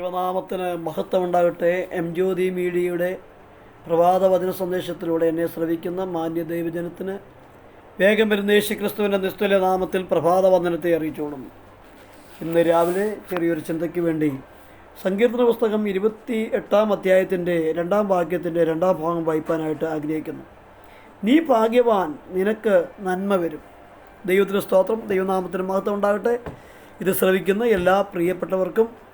ദൈവനാമത്തിന് മഹത്വമുണ്ടാകട്ടെ. എം ജ്യോതി മീഡിയയുടെ പ്രഭാത വചന സന്ദേശത്തിലൂടെ എന്നെ ശ്രവിക്കുന്ന മാന്യ ദൈവജനത്തിന് വേഗം വരുന്ന യേശു ക്രിസ്തുവിന്റെ നിസ്തുല നാമത്തിൽ പ്രഭാത വന്ദനത്തെ അറിയിച്ചോളും. ഇന്ന് രാവിലെ ചെറിയൊരു ചിന്തയ്ക്ക് വേണ്ടി സങ്കീർത്തന പുസ്തകം ഇരുപത്തി എട്ടാം അധ്യായത്തിന്റെ രണ്ടാം വാക്യത്തിന്റെ രണ്ടാം ഭാഗം വായിപ്പാനായിട്ട് ആഗ്രഹിക്കുന്നു. നീ ഭാഗ്യവാൻ നിനക്ക് നന്മ വരും. ദൈവത്തിന് സ്തോത്രം ദൈവനാമത്തിന് മഹത്വം ഉണ്ടാകട്ടെ. ഇത് ശ്രവിക്കുന്ന എല്ലാ പ്രിയപ്പെട്ടവർക്കും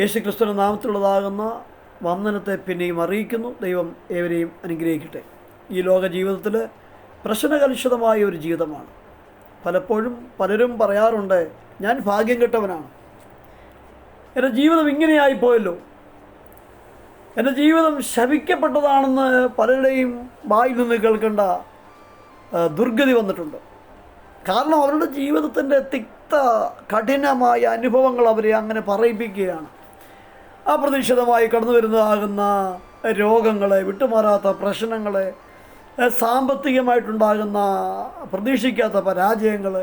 യേശു ക്രിസ്തുവിന്റെ നാമത്തിലുള്ളതാകുന്ന വന്ദനത്തെ പിന്നെയും അറിയിക്കുന്നു. ദൈവം ഏവരെയും അനുഗ്രഹിക്കട്ടെ. ഈ ലോക ജീവിതത്തിൽ പ്രശ്നകലുഷിതമായ ഒരു ജീവിതമാണ്. പലപ്പോഴും പലരും പറയാറുണ്ട് ഞാൻ ഭാഗ്യം കെട്ടവനാണ്. എന്റെ ജീവിതം ഇങ്ങനെയായിപ്പോയല്ലോ എന്റെ ജീവിതം ശപിക്കപ്പെട്ടതാണെന്ന് പലരുടെയും വായിൽ നിന്ന് കേൾക്കേണ്ട ദുർഗതി വന്നിട്ടുണ്ട്. കാരണം അവരുടെ ജീവിതത്തിന്റെ തിക്ത കഠിനമായ അനുഭവങ്ങൾ അവരെ അങ്ങനെ പറയിപ്പിക്കുകയാണ്. അപ്രതീക്ഷിതമായി കടന്നു വരുന്നതാകുന്ന രോഗങ്ങളെ വിട്ടുമാറാത്ത പ്രശ്നങ്ങളെ സാമ്പത്തികമായിട്ടുണ്ടാകുന്ന പ്രതീക്ഷിക്കാത്ത പരാജയങ്ങൾ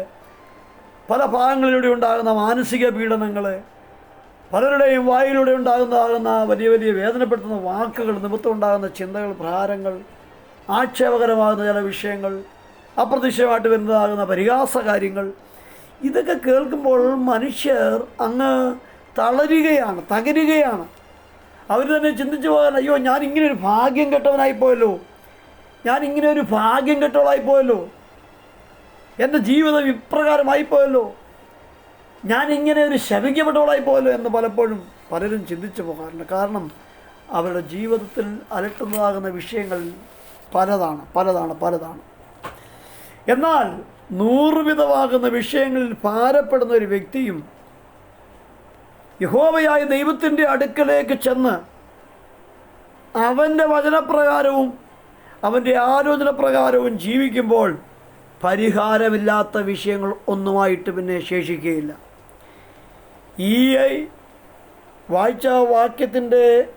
പല ഭാഗങ്ങളിലൂടെ ഉണ്ടാകുന്ന മാനസിക പീഡനങ്ങൾ പലരുടെയും വായിലൂടെ ഉണ്ടാകുന്നതാകുന്ന വലിയ വലിയ വേദനപ്പെടുത്തുന്ന വാക്കുകൾ നിമിത്തം ഉണ്ടാകുന്ന ചിന്തകൾ പ്രഹാരങ്ങൾ ആക്ഷേപകരമാകുന്ന ചില വിഷയങ്ങൾ അപ്രതീക്ഷിതമായിട്ട് വരുന്നതാകുന്ന പരിഹാസ കാര്യങ്ങൾ ഇതൊക്കെ കേൾക്കുമ്പോൾ മനുഷ്യർ അങ്ങ് തളരുകയാണ് തകരുകയാണ്. അവർ തന്നെ ചിന്തിച്ചു പോകാൻ അയ്യോ ഞാൻ ഇങ്ങനെ ഒരു ഭാഗ്യം കെട്ടവനായിപ്പോയല്ലോ ഞാൻ ഇങ്ങനെ ഒരു ഭാഗ്യം കെട്ടവളായിപ്പോയല്ലോ എന്റെ ജീവിതം ഇപ്രകാരമായിപ്പോയല്ലോ ഞാൻ ഇങ്ങനെ ഒരു ശപിക്കപ്പെട്ടവളായി പോയല്ലോ എന്ന് പലപ്പോഴും പലരും ചിന്തിച്ചു പോകാറുണ്ട്. കാരണം അവരുടെ ജീവിതത്തിൽ അലട്ടുന്നതാകുന്ന വിഷയങ്ങൾ പലതാണ് പലതാണ് പലതാണ്. എന്നാൽ നൂറുവിധമാകുന്ന വിഷയങ്ങളിൽ ഭാരപ്പെടുന്ന ഒരു വ്യക്തിയും യഹോവയായ ദൈവത്തിന്റെ അടുക്കലേക്ക് ചെന്ന് അവന്റെ വചനപ്രകാരവും അവന്റെ ആലോചന പ്രകാരവും ജീവിക്കുമ്പോൾ പരിഹാരമില്ലാത്ത വിഷയങ്ങൾ ഒന്നുമായിട്ട് പിന്നെ ശേഷിക്കുകയില്ല. ഈ വായിച്ച വാക്യത്തിന്റെ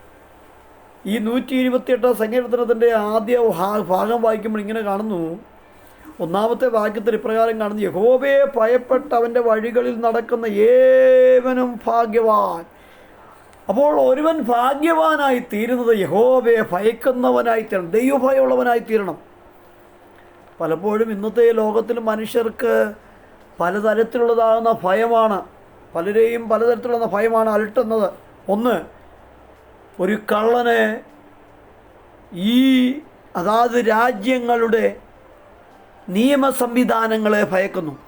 ഈ നൂറ്റി ഇരുപത്തിയെട്ടാം സങ്കീർത്തനത്തിന്റെ ആദ്യ ഭാഗം വായിക്കുമ്പോൾ ഇങ്ങനെ കാണുന്നു. ഒന്നാമത്തെ വാക്യത്തിൽ ഇപ്രകാരം കാണുന്നു യഹോബയെ ഭയപ്പെട്ട് അവന്റെ വഴികളിൽ നടക്കുന്ന ഏവനും ഭാഗ്യവാൻ. അപ്പോൾ ഒരുവൻ ഭാഗ്യവാനായി തീരുന്നത് യഹോബയെ ഭയക്കുന്നവനായി തീരണം ദൈവഭയമുള്ളവനായി തീരണം. പലപ്പോഴും ഇന്നത്തെ ലോകത്തിൽ മനുഷ്യർക്ക് പലതരത്തിലുള്ളതാകുന്ന ഭയമാണ് പലരെയും പലതരത്തിലുള്ള ഭയമാണ് അലട്ടുന്നത്. ഒന്ന് ഒരു കള്ളനെ ഈ അതാത് രാജ്യങ്ങളുടെ നിയമ സംവിധാനങ്ങളെ ഭയക്കുന്നു.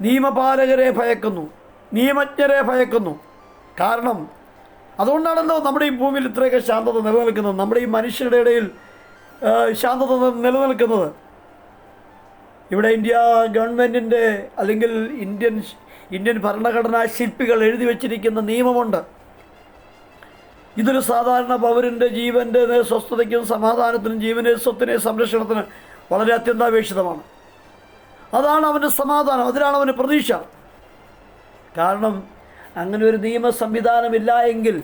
നിയമപാലകരെ ഭയക്കുന്നു. നിയമജ്ഞരെ ഭയക്കുന്നു. കാരണം അതുകൊണ്ടാണല്ലോ നമ്മുടെ ഈ ഭൂമിയിൽ ഇത്രയൊക്കെ ശാന്തത നിലനിൽക്കുന്നത്. നമ്മുടെ ഈ മനുഷ്യരുടെ ഇടയിൽ ശാന്തത നിലനിൽക്കുന്നത്. ഇവിടെ ഇന്ത്യ ഗവൺമെന്റിന്റെ അല്ലെങ്കിൽ ഇന്ത്യൻ ഇന്ത്യൻ ഭരണഘടനാ ശില്പികൾ എഴുതി വച്ചിരിക്കുന്ന നിയമമുണ്ട്. ഇതൊരു സാധാരണ പൗരന്റെ ജീവന്റെ സ്വസ്ഥതയ്ക്കും സമാധാനത്തിനും ജീവനെ സ്വത്തിനെ സംരക്ഷണത്തിന് വളരെ അത്യന്താപേക്ഷിതമാണ്. അതാണ് അവന്റെ സമാധാനം അതിലാണ് അവന്റെ പ്രതീക്ഷ. കാരണം അങ്ങനെ ഒരു നിയമ സംവിധാനമില്ല എങ്കിൽ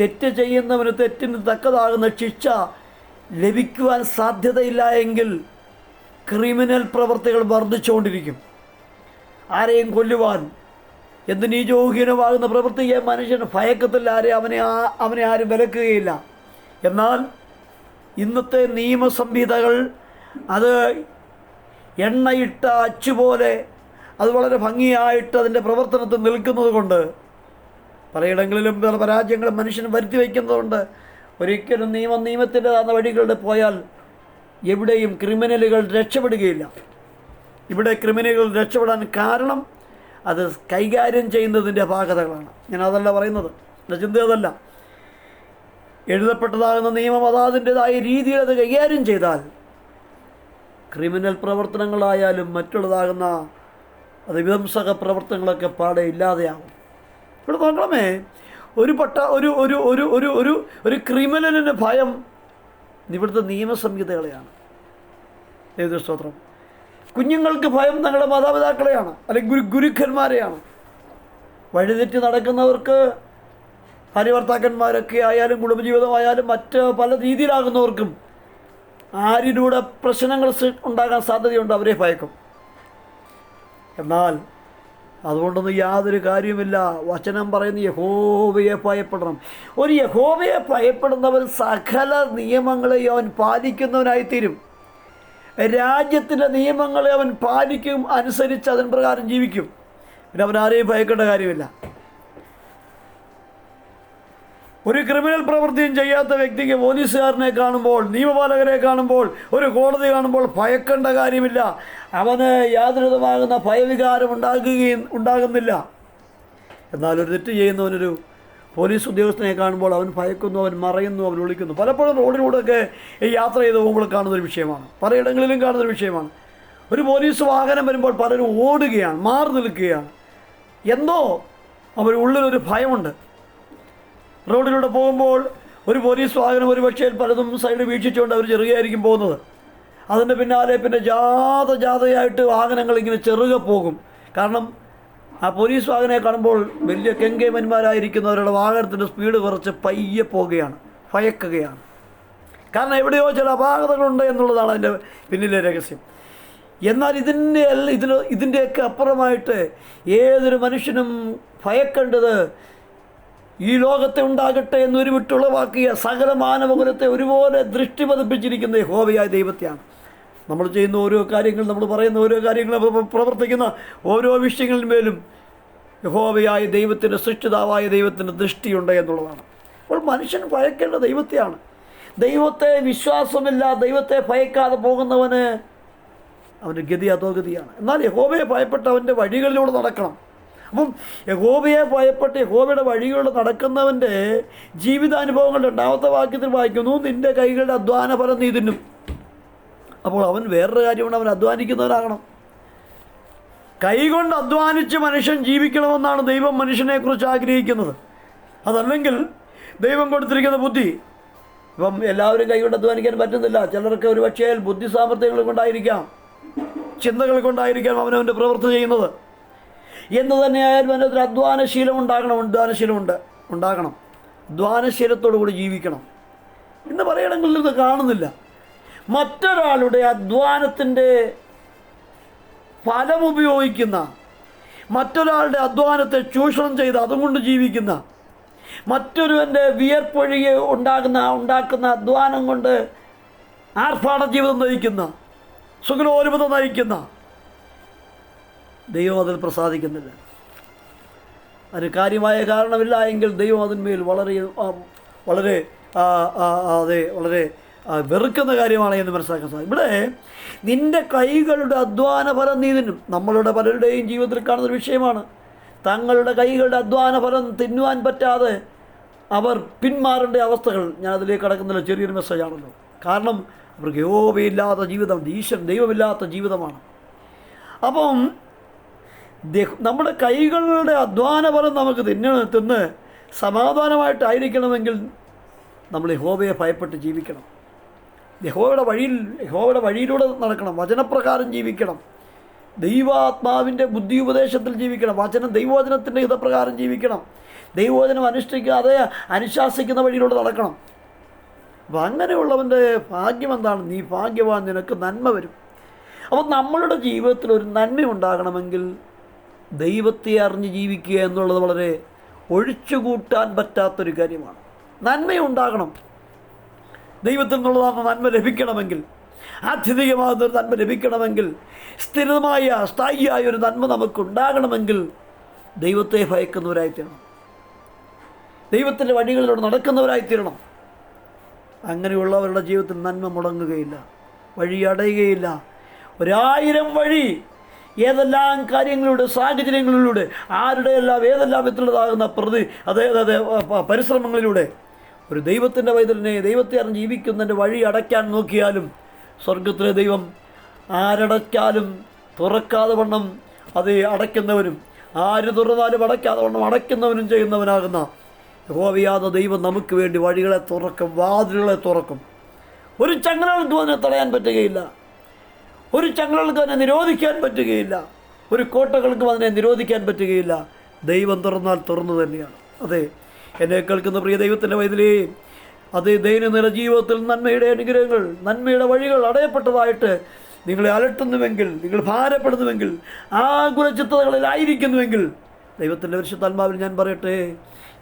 തെറ്റ് ചെയ്യുന്നവന് തെറ്റിന് തക്കതാകുന്ന ശിക്ഷ ലഭിക്കുവാൻ സാധ്യതയില്ല എങ്കിൽ ക്രിമിനൽ പ്രവർത്തികൾ വർദ്ധിച്ചുകൊണ്ടിരിക്കും. ആരെയും കൊല്ലുവാൻ എന്ത് നീചോഹീനമാകുന്ന പ്രവൃത്തിയെ മനുഷ്യൻ ഭയക്കത്തില്ല. ആരെ അവനെ അവനെ ആരും വിലക്കുകയില്ല. എന്നാൽ ഇന്നത്തെ നിയമസംഹിതകൾ അത് എണ്ണയിട്ട അച്ചുപോലെ അത് വളരെ ഭംഗിയായിട്ട് അതിന്റെ പ്രവർത്തനത്തിൽ നിൽക്കുന്നത് കൊണ്ട് പലയിടങ്ങളിലും പല പരാജയങ്ങളും മനുഷ്യൻ വരുത്തി വയ്ക്കുന്നതുകൊണ്ട് ഒരിക്കലും നിയമം നിയമത്തിന്റെതാകുന്ന വഴികളിൽ പോയാൽ എവിടെയും ക്രിമിനലുകൾ രക്ഷപ്പെടുകയില്ല. ഇവിടെ ക്രിമിനലുകൾ രക്ഷപ്പെടാൻ കാരണം അത് കൈകാര്യം ചെയ്യുന്നതിന്റെ അപാകതകളാണ്. ഞാൻ അതല്ല പറയുന്നത്. എന്റെ ചിന്ത അതല്ല. എഴുതപ്പെട്ടതാകുന്ന നിയമം അതാതിന്റെതായ രീതിയിൽ അത് കൈകാര്യം ചെയ്താൽ ക്രിമിനൽ പ്രവർത്തനങ്ങളായാലും മറ്റുള്ളതാകുന്ന അത് വിധംസക പ്രവർത്തനങ്ങളൊക്കെ പാടെ ഇല്ലാതെയാകും. ഇവിടെ നോക്കണമേ ഒരു പട്ട ഒരു ഒരു ഒരു ഒരു ഒരു ഒരു ക്രിമിനലിന് ഭയം ഇവിടുത്തെ നിയമസംഹിതകളെയാണ്. ദൈവസ്തോത്രം സ്തോത്രം. കുഞ്ഞുങ്ങൾക്ക് ഭയം തങ്ങളുടെ മാതാപിതാക്കളെയാണ് അല്ലെങ്കിൽ ഗുരു ഗുരുക്കന്മാരെയാണ്. വഴിതെറ്റി നടക്കുന്നവർക്ക് ഭാര്യഭർത്താക്കന്മാരൊക്കെ ആയാലും കുടുംബജീവിതമായാലും മറ്റ് പല രീതിയിലാകുന്നവർക്കും ആരിലൂടെ പ്രശ്നങ്ങൾ ഉണ്ടാകാൻ സാധ്യതയുണ്ട് അവരെ ഭയക്കും. എന്നാൽ അതുകൊണ്ടൊന്നും യാതൊരു കാര്യവുമില്ല. വചനം പറയുന്ന യഹോവയെ ഭയപ്പെടണം. ഒരു യഹോവയെ ഭയപ്പെടുന്നവൻ സകല നിയമങ്ങളെയും അവൻ പാലിക്കുന്നവനായിത്തീരും. രാജ്യത്തിന്റെ നിയമങ്ങളെ അവൻ പാലിക്കും അനുസരിച്ച് അതിന് പ്രകാരം ജീവിക്കും. പിന്നെ അവൻ ആരെയും ഭയക്കേണ്ട കാര്യമില്ല. ഒരു ക്രിമിനൽ പ്രവൃത്തിയും ചെയ്യാത്ത വ്യക്തിക്ക് പോലീസുകാരനെ കാണുമ്പോൾ നിയമപാലകരെ കാണുമ്പോൾ ഒരു കോടതി കാണുമ്പോൾ ഭയക്കേണ്ട കാര്യമില്ല. അവന് യാതൊരുതമാകുന്ന ഭയവികാരം ഉണ്ടാകുകയും ഉണ്ടാകുന്നില്ല. എന്നാൽ ഒരു തെറ്റ് ചെയ്യുന്നവനൊരു പോലീസ് ഉദ്യോഗസ്ഥനെ കാണുമ്പോൾ അവൻ ഭയക്കുന്നു അവൻ മറയുന്നു അവൻ ഒളിക്കുന്നു പലപ്പോഴും റോഡിലൂടെയൊക്കെ ഈ യാത്ര ചെയ്ത് പോകുമ്പോൾ കാണുന്നൊരു വിഷയമാണ്. പലയിടങ്ങളിലും കാണുന്നൊരു വിഷയമാണ്. ഒരു പോലീസ് വാഹനം വരുമ്പോൾ പലരും ഓടുകയാണ് മാറി നിൽക്കുകയാണ്. എന്തോ അവർ ഉള്ളിലൊരു ഭയമുണ്ട്. റോഡിലൂടെ പോകുമ്പോൾ ഒരു പോലീസ് വാഹനം ഒരു പക്ഷേ പലതും സൈഡ് വീക്ഷിച്ചുകൊണ്ട് അവർ ചെറുകയായിരിക്കും പോകുന്നത്. അതിന്റെ പിന്നാലെ പിന്നെ ജാത ജാതയായിട്ട് വാഹനങ്ങൾ ഇങ്ങനെ ചെറുക പോകും. കാരണം ആ പോലീസ് വാഹനെ കാണുമ്പോൾ വലിയ കെങ്കേമന്മാരായിരിക്കുന്നവരുടെ വാഹനത്തിന്റെ സ്പീഡ് കുറച്ച് പയ്യെ പോവുകയാണ് ഭയക്കുകയാണ്. കാരണം എവിടെയോ ചില അപാകതകളുണ്ട് എന്നുള്ളതാണ് അതിന്റെ പിന്നിലെ രഹസ്യം. എന്നാൽ ഇതിന്റെ എല്ലാം ഇതിന് ഇതിന്റെയൊക്കെ അപ്പുറമായിട്ട് ഏതൊരു മനുഷ്യനും ഭയക്കേണ്ടത് ഈ ലോകത്തെ ഉണ്ടാകട്ടെ എന്നൊരു വിട്ടുളവാക്കിയ സകല മാനവകുലത്തെ ഒരുപോലെ ദൃഷ്ടി പതിപ്പിച്ചിരിക്കുന്ന യഹോവയായ ദൈവത്തെയാണ്. നമ്മൾ ചെയ്യുന്ന ഓരോ കാര്യങ്ങൾ നമ്മൾ പറയുന്ന ഓരോ കാര്യങ്ങൾ പ്രവർത്തിക്കുന്ന ഓരോ വിഷയങ്ങളിന്മേലും യഹോവയായ ദൈവത്തിന്റെ സൃഷ്ടിതാവായ ദൈവത്തിന്റെ ദൃഷ്ടിയുണ്ട് എന്നുള്ളതാണ്. അപ്പോൾ മനുഷ്യൻ ഭയക്കേണ്ട ദൈവത്തെയാണ്. ദൈവത്തെ വിശ്വാസമില്ല ദൈവത്തെ ഭയക്കാതെ പോകുന്നവന് അവന്റെ ഗതി അധോഗതിയാണ്. എന്നാൽ യഹോബയെ ഭയപ്പെട്ട് അവന്റെ വഴികളിലൂടെ നടക്കണം. അപ്പം യഹോബയെ ഭയപ്പെട്ട് യഹോബയുടെ വഴികളിലൂടെ നടക്കുന്നവന്റെ ജീവിതാനുഭവങ്ങൾ രണ്ടാമത്തെ വാക്യത്തിൽ വായിക്കുന്നു നിന്റെ കൈകളുടെ അധ്വാന ഫലം നീ തിന്നും. അപ്പോൾ അവൻ വേറൊരു കാര്യമാണ് അവൻ അധ്വാനിക്കുന്നവരാകണം കൈകൊണ്ട് അധ്വാനിച്ച് മനുഷ്യൻ ജീവിക്കണമെന്നാണ് ദൈവം മനുഷ്യനെക്കുറിച്ച് ആഗ്രഹിക്കുന്നത്. അതല്ലെങ്കിൽ ദൈവം കൊടുത്തിരിക്കുന്ന ബുദ്ധി ഇപ്പം എല്ലാവരും കൈകൊണ്ട് അധ്വാനിക്കാൻ പറ്റുന്നില്ല. ചിലർക്ക് ഒരു പക്ഷേ ബുദ്ധി സാമർഥ്യങ്ങൾ കൊണ്ടായിരിക്കാം ചിന്തകൾ കൊണ്ടായിരിക്കാം അവനവന്റെ പ്രവൃത്തി ചെയ്യുന്നത്. എന്ന് തന്നെയായാലും അതിനകത്തൊരു അധ്വാനശീലം ഉണ്ടാകണം അധ്വാനശീലമുണ്ട് ഉണ്ടാകണം. അധ്വാനശീലത്തോടു കൂടി ജീവിക്കണം. എന്ന് പറയണമെങ്കിൽ ഇത് കാണുന്നില്ല. മറ്റൊരാളുടെ അധ്വാനത്തിന്റെ ഫലം ഉപയോഗിക്കുന്ന മറ്റൊരാളുടെ അധ്വാനത്തെ ചൂഷണം ചെയ്ത് അതുകൊണ്ട് ജീവിക്കുന്ന മറ്റൊരുവന്റെ വിയർപ്പൊഴുകി ഉണ്ടാകുന്ന ഉണ്ടാക്കുന്ന അധ്വാനം കൊണ്ട് ആർഭാട ജീവിതം നയിക്കുന്ന സുഖലോലുപത നയിക്കുന്ന ദൈവം അതിൽ പ്രസാദിക്കുന്നില്ല. അതിന് കാര്യമായ കാരണമില്ല എങ്കിൽ ദൈവം അതിന്മേൽ വളരെ വളരെ അതെ വളരെ വെറുക്കുന്ന കാര്യമാണ് എന്ന് മനസ്സിലാക്കാൻ സാധിക്കും. ഇവിടെ നിന്റെ കൈകളുടെ അധ്വാന ഫലം നീ തിന്നും. നമ്മളുടെ പലരുടെയും ജീവിതത്തിൽ കാണുന്നൊരു വിഷയമാണ്. തങ്ങളുടെ കൈകളുടെ അധ്വാന ഫലം തിന്നുവാൻ പറ്റാതെ അവർ പിന്മാറേണ്ട അവസ്ഥകൾ ഞാൻ അതിലേക്ക് കടക്കുന്നില്ല. ചെറിയൊരു മെസ്സേജാണല്ലോ കാരണം അവർക്ക് യോഗയില്ലാത്ത ജീവിതം ഈശ്വരൻ ദൈവമില്ലാത്ത ജീവിതമാണ്. അപ്പം നമ്മുടെ കൈകളുടെ അധ്വാന ഫലം നമുക്ക് തിന്ന തിന്ന് സമാധാനമായിട്ടായിരിക്കണമെങ്കിൽ നമ്മൾ ഹോബയെ ഭയപ്പെട്ട് ജീവിക്കണം. യഹോവയുടെ വഴിയിൽ യഹോയുടെ വഴിയിലൂടെ നടക്കണം. വചനപ്രകാരം ജീവിക്കണം. ദൈവാത്മാവിന്റെ ബുദ്ധി ഉപദേശത്തിൽ ജീവിക്കണം. വചനം ദൈവവചനത്തിന്റെ ഹിതപ്രകാരം ജീവിക്കണം. ദൈവവചനം അനുഷ്ഠിക്കാതെ അനുശാസിക്കുന്ന വഴിയിലൂടെ നടക്കണം. അപ്പം അങ്ങനെയുള്ളവന്റെ ഭാഗ്യം എന്താണ്? നീ ഭാഗ്യവാൻ നിനക്ക് നന്മ വരും. അപ്പോൾ നമ്മളുടെ ജീവിതത്തിൽ ഒരു നന്മ ഉണ്ടാകണമെങ്കിൽ ദൈവത്തെ അറിഞ്ഞ് ജീവിക്കുക എന്നുള്ളത് വളരെ ഒഴിച്ചുകൂട്ടാൻ പറ്റാത്തൊരു കാര്യമാണ്. നന്മയുണ്ടാകണം. ദൈവത്തിൽ നിന്നുള്ളതാണ് നന്മ ലഭിക്കണമെങ്കിൽ ആത്യന്തികമാകുന്ന ഒരു നന്മ ലഭിക്കണമെങ്കിൽ സ്ഥിരമായ സ്ഥായിയായ ഒരു നന്മ നമുക്കുണ്ടാകണമെങ്കിൽ ദൈവത്തെ ഭയക്കുന്നവരായിത്തീരണം. ദൈവത്തിന്റെ വഴികളിലൂടെ നടക്കുന്നവരായിത്തീരണം. അങ്ങനെയുള്ളവരുടെ ജീവിതത്തിൽ നന്മ മുടങ്ങുകയില്ല വഴി അടയുകയില്ല. ഒരായിരം വഴി ഏതെല്ലാം കാര്യങ്ങളിലൂടെ സാഹചര്യങ്ങളിലൂടെ ആരുടെയെല്ലാം ഏതെല്ലാം വിധത്തിലുള്ളതാകുന്ന പ്രതി അതേ പരിശ്രമങ്ങളിലൂടെ ഒരു ദൈവത്തിന്റെ പൈതലിനെ ദൈവത്തെ അറിഞ്ഞ് ജീവിക്കുന്നതിന്റെ വഴി അടയ്ക്കാൻ നോക്കിയാലും സ്വർഗത്തിലെ ദൈവം ആരടയ്ക്കാലും തുറക്കാതെ വണ്ണം അത് അടയ്ക്കുന്നവനും ആര് തുറന്നാലും അടയ്ക്കാതെ വണ്ണം അടയ്ക്കുന്നവനും ചെയ്യുന്നവനാകുന്ന യഹോവയാത ദൈവം നമുക്ക് വേണ്ടി വഴികളെ തുറക്കും വാതിലുകളെ തുറക്കും. ഒരു ചങ്ങലകൾക്ക് അതിനെ തടയാൻ പറ്റുകയില്ല. ഒരു ചങ്ങലകൾക്ക് അതിനെ നിരോധിക്കാൻ പറ്റുകയില്ല. ഒരു കോട്ടകൾക്കും അതിനെ നിരോധിക്കാൻ പറ്റുകയില്ല. ദൈവം തുറന്നാൽ തുറന്നു തന്നെയാണ്. അതെ എന്നെ കേൾക്കുന്ന പ്രിയ ദൈവത്തിന്റെ വൈദ്യുതി അത് ദൈനംദിന ജീവിതത്തിൽ നന്മയുടെ അനുഗ്രഹങ്ങൾ നന്മയുടെ വഴികൾ അടയപ്പെട്ടതായിട്ട് നിങ്ങളെ അലട്ടുന്നുവെങ്കിൽ നിങ്ങൾ ഭാരപ്പെടുന്നുവെങ്കിൽ ആകുലചിത്തതകളിലായിരിക്കുന്നുവെങ്കിൽ ദൈവത്തിന്റെ പരിശുദ്ധാത്മാവിൽ ഞാൻ പറയട്ടെ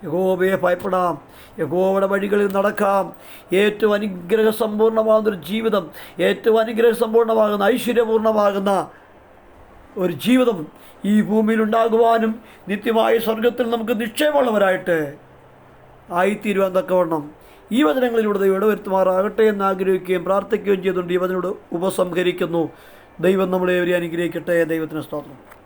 യഹോവയെ ഭയപ്പെടാം യഹോവയുടെ വഴികളിൽ നടക്കാം. ഏറ്റവും അനുഗ്രഹ സമ്പൂർണമാകുന്നൊരു ജീവിതം ഏറ്റവും അനുഗ്രഹ സമ്പൂർണമാകുന്ന ഐശ്വര്യപൂർണമാകുന്ന ഒരു ജീവിതം ഈ ഭൂമിയിൽ ഉണ്ടാകുവാനും നിത്യമായ സ്വർഗത്തിൽ നമുക്ക് നിക്ഷേപമുള്ളവരായിട്ട് ആയിത്തീരുവാൻ തക്കവണ്ണം. ഈ വചനങ്ങളിലൂടെ ദൈവം ഇടവരുത്തുമാറാകട്ടെ എന്ന് ആഗ്രഹിക്കുകയും പ്രാർത്ഥിക്കുകയും ചെയ്തുകൊണ്ട് ഈ വചനോട് ഉപസംഹരിക്കുന്നു. ദൈവം നമ്മളെ അനുഗ്രഹിക്കട്ടെ. ദൈവത്തിന് സ്തോത്രം.